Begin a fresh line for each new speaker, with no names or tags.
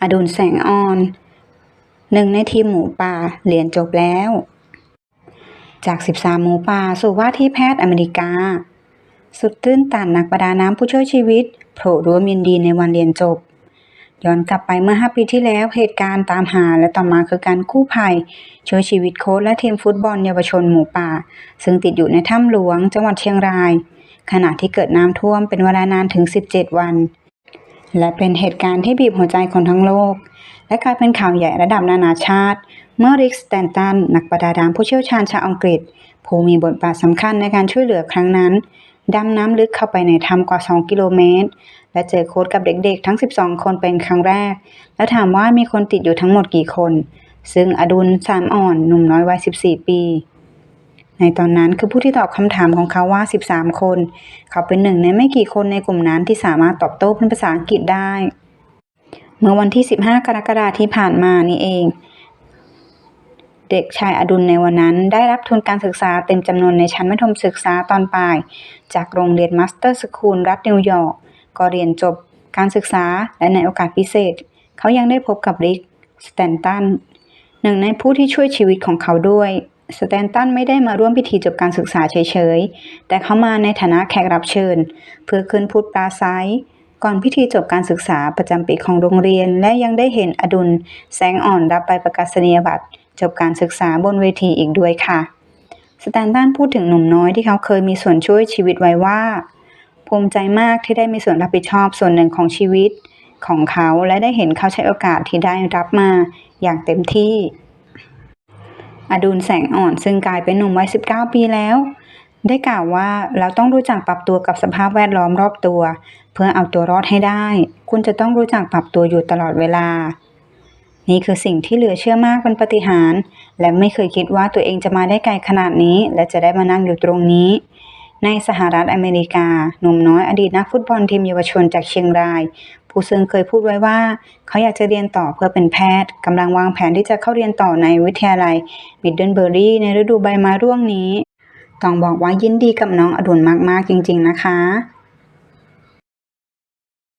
อดุลแสงอ่อนหนึ่งในทีมหมูป่าเรียนจบแล้ว จาก 13 หมูป่าสู่ว่าที่แพทย์อเมริกา สุดตื้นตันนักประดาน้ำผู้ช่วยชีวิตโผล่ร่วมยินดีในวันเรียนจบ ย้อนกลับไปเมื่อ 5 ปีที่แล้วเหตุการณ์ตามหาและต่อมาคือการกู้ภัย ช่วยชีวิตโค้ชและทีมฟุตบอลเยาวชนหมูป่า ซึ่งติดอยู่ในถ้ำหลวงจังหวัดเชียงราย ขณะที่เกิดน้ำท่วมเป็นเวลานานถึง 17 วัน และเป็นเหตุการณ์ที่บีบหัวใจคนทั้งโลก และกลายเป็นข่าวใหญ่ระดับนานาชาติ เมื่อริกสแตนตันนักประดาน้ำผู้เชี่ยวชาญชาวอังกฤษ ผู้มีบทบาทสำคัญในการช่วยเหลือครั้งนั้น ดำน้ำลึกเข้าไปในถ้ำกว่า 2 กิโลเมตร และเจอโค้ดกับเด็กๆ ทั้ง 12 คนเป็นครั้งแรก แล้วถามว่ามีคนติดอยู่ทั้งหมดกี่คน ซึ่งอดุลสามอ่อนหนุ่มน้อยวัย 14 ปี ในตอนนั้นคือผู้ที่ตอบคำถามของเขาว่า 13 คน เขาเป็นหนึ่งในไม่กี่คนในกลุ่มนั้นที่สามารถตอบโต้เป็นภาษาอังกฤษได้ เมื่อวันที่ 15 กรกฎาคมที่ผ่านมานี่เอง เด็กชายอดุลในวันนั้น ได้รับทุนการศึกษาเต็มจำนวนในชั้นมัธยมศึกษาตอนปลาย จากโรงเรียนมาสเตอร์สคูลรัฐนิวยอร์กก็เรียนจบการศึกษาและในโอกาสพิเศษ เขายังได้พบกับริกสแตนตันหนึ่งในผู้ที่ช่วยชีวิตของเขาด้วย สแตนตันไม่ได้มาร่วมพิธีจบการศึกษาเฉยๆ แต่เขามาในฐานะแขกรับเชิญ เพื่อขึ้นพูดปราศัย ก่อนพิธีจบการศึกษาประจำปีของโรงเรียน และยังได้เห็นอดุล แสงอ่อนรับใบประกาศนียบัตร จบการศึกษาบนเวทีอีกด้วยค่ะ สแตนตันพูดถึงหนุ่มน้อยที่เขาเคยมีส่วนช่วยชีวิตไว้ว่า ภูมิใจมากที่ได้มีส่วนรับผิดชอบส่วนหนึ่งของชีวิต ของเขาและได้เห็นเขาใช้โอกาสที่ได้รับมาอย่างเต็มที่ อดุลแสงอ่อนซึ่งกลายเป็นหนุ่มวัย 19 ปีแล้ว ได้กล่าวว่าเราต้องรู้จักปรับตัวกับสภาพแวดล้อมรอบตัว เพื่อเอาตัวรอดให้ได้ คุณจะต้องรู้จักปรับตัวอยู่ตลอดเวลา นี่คือสิ่งที่เหลือเชื่อมากเป็นปฏิหาร และไม่เคยคิดว่าตัวเองจะมาได้ไกลขนาดนี้ และจะได้มานั่งอยู่ตรงนี้ ในสหรัฐอเมริกา หนุ่มน้อยอดีตนักฟุตบอลทีมเยาวชนจากเชียงราย ผู้ซึ่งเคยพูดไว้ว่า เขาอยากจะเรียนต่อเพื่อเป็นแพทย์กำลังวางแผนที่จะเข้าเรียนต่อในวิทยาลัยมิดเดิลเบอรี่ในฤดูใบไม้ร่วงนี้ ต้องบอกว่ายินดีกับน้องอดุลมากๆจริง ๆ นะคะ